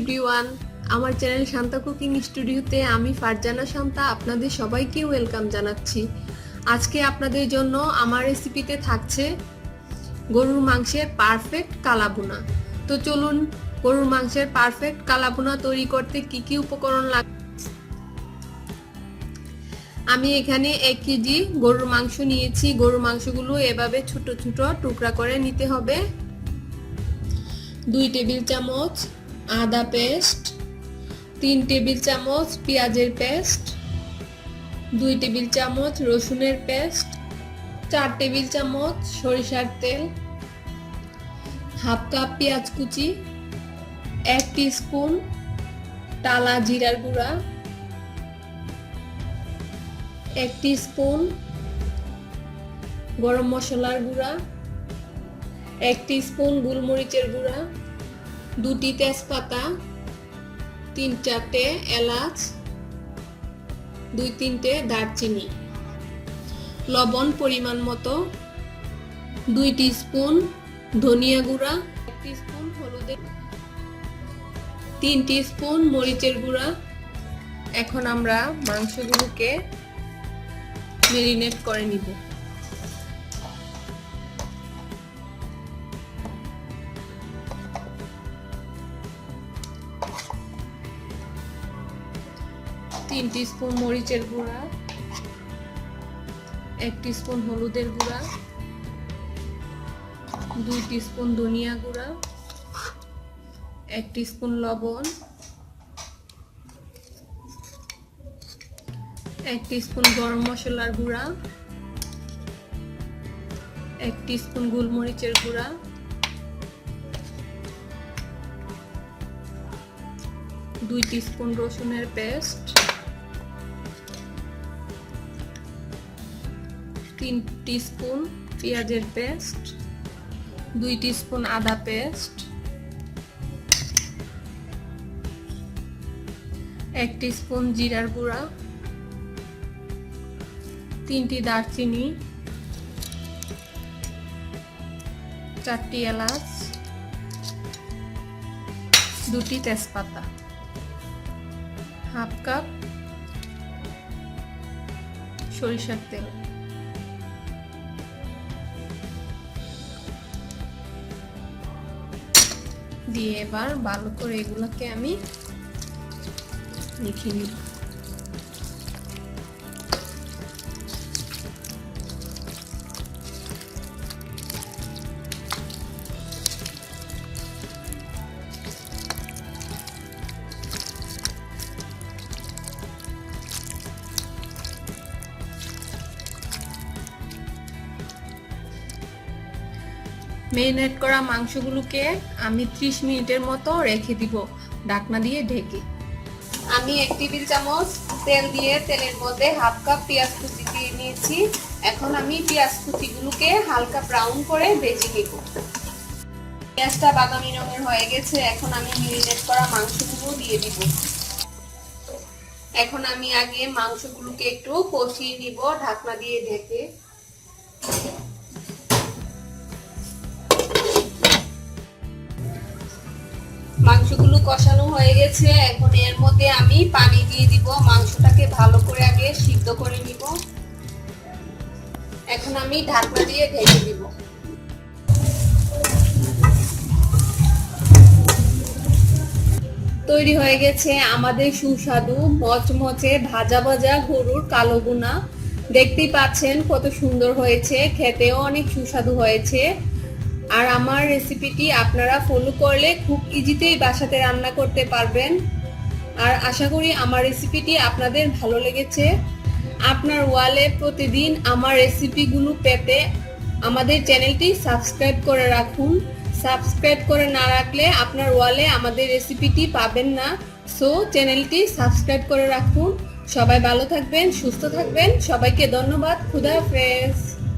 Everyone, আমার channel Shanta cooking স্টুডিওতে আমি ফারজানা শান্তা আপনাদের সবাইকে ওয়েলকাম জানাচ্ছি। আজকে আপনাদের জন্য আমার রেসিপিতে থাকছে গরুর মাংসের পারফেক্ট কালাবুনা তো চলুন, গরুর মাংসের পারফেক্ট কালাবুনা তৈরি করতে কি কি উপকরণ লাগে আমি এখানে এক কেজি গরুর মাংস নিয়েছি। গরুর মাংসগুলো এভাবে ছোট ছোট টুকরা করে নিতে হবে। দুই টেবিল চামচ আদা পেস্ট, তিন টেবিল চামচ পেঁয়াজের পেস্ট, দুই টেবিল চামচ রসুনের পেস্ট, চার টেবিল চামচ সরিষার তেল, হাফ কাপ পেঁয়াজ কুচি, এক স্পুন টালা জিরার গুঁড়া, এক স্পুন গরম মশলার গুঁড়া, এক স্পুন গোলমরিচের গুঁড়া দুটি তেজপাতা তিন চারটে এলাচ, দুই তিনটে দারচিনি। লবণ পরিমাণ মতো, দুই স্পুন ধনিয়া গুঁড়া, এক স্পুন হলুদের তিন স্পুন মরিচের গুঁড়া। এখন আমরা মাংসগুলোকে মেরিনেট করে নিব। তিন স্পুন মরিচের গুঁড়া, এক স্পুন হলুদের গুঁড়া, দুই স্পুন ধনিয়া গুঁড়া, এক স্পুন লবণ, এক স্পুন গরম মশলার গুঁড়া, এক স্পুন গোলমরিচের গুঁড়া, দুই স্পুন রসুনের পেস্ট তিন স্পুন পেঁয়াজের পেস্ট, দুই স্পুন আদা পেস্ট, এক স্পুন জিরার গুঁড়া, তিনটি দারচিনি, চারটি এলাচ, দুটি তেজপাতা, হাফ কাপ সরিষার তেল। দিয়ে এবার ভালো করে এগুলোকে আমি লিখে নিব। মেরিনেট করা মাংসগুলোকে আমি 30 মিনিটের মতো রেখে দিব ঢাকনা দিয়ে ঢেকে। আমি এক টেবিল চামচ তেল দিয়ে তেলের মধ্যে হাফ কাপ পেঁয়াজ কুচি দিয়ে নিয়েছি। এখন আমি পেঁয়াজ কুচিগুলোকে হালকা ব্রাউন করে ভেজে নিব। পেঁয়াজটা বাদামি রঙের হয়ে গেছে, এখন আমি মেরিনেট করা মাংসগুলো দিয়ে দিব। এখন আমি আগে মাংসগুলোকে একটু কষিয়ে নিব, ঢাকনা দিয়ে ঢেকে। মাংসগুলো কষানো হয়ে গেছে। এখন এর মধ্যে আমি পানি দিয়ে দিব। মাংসটাকে ভালো করে আগে সিদ্ধ করে নিব। এখন আমি ঢাকনা দিয়ে ঢেকে দিব তৈরি হয়ে গেছে আমাদের সুস্বাদু মচমচে ভাজা ভাজা গরুর কালো গুনা। দেখতেই পাচ্ছেন কত সুন্দর হয়েছে। খেতেও অনেক সুস্বাদু হয়েছে। আর আমার রেসিপিটি আপনারা ফলো করলে খুব ইজিতেই বাসাতে রান্না করতে পারবেন। আর আশা করি আমার রেসিপিটি আপনাদের ভালো লেগেছে। আপনার ওয়ালে প্রতিদিন আমার রেসিপিগুলো পেতে আমাদের চ্যানেলটি সাবস্ক্রাইব করে রাখুন। সাবস্ক্রাইব করে না রাখলে আপনার ওয়ালে আমাদের রেসিপিটি পাবেন না। সো চ্যানেলটি সাবস্ক্রাইব করে রাখুন। সবাই ভালো থাকবেন, সুস্থ থাকবেন। সবাইকে ধন্যবাদ। খুদা হাফেজ।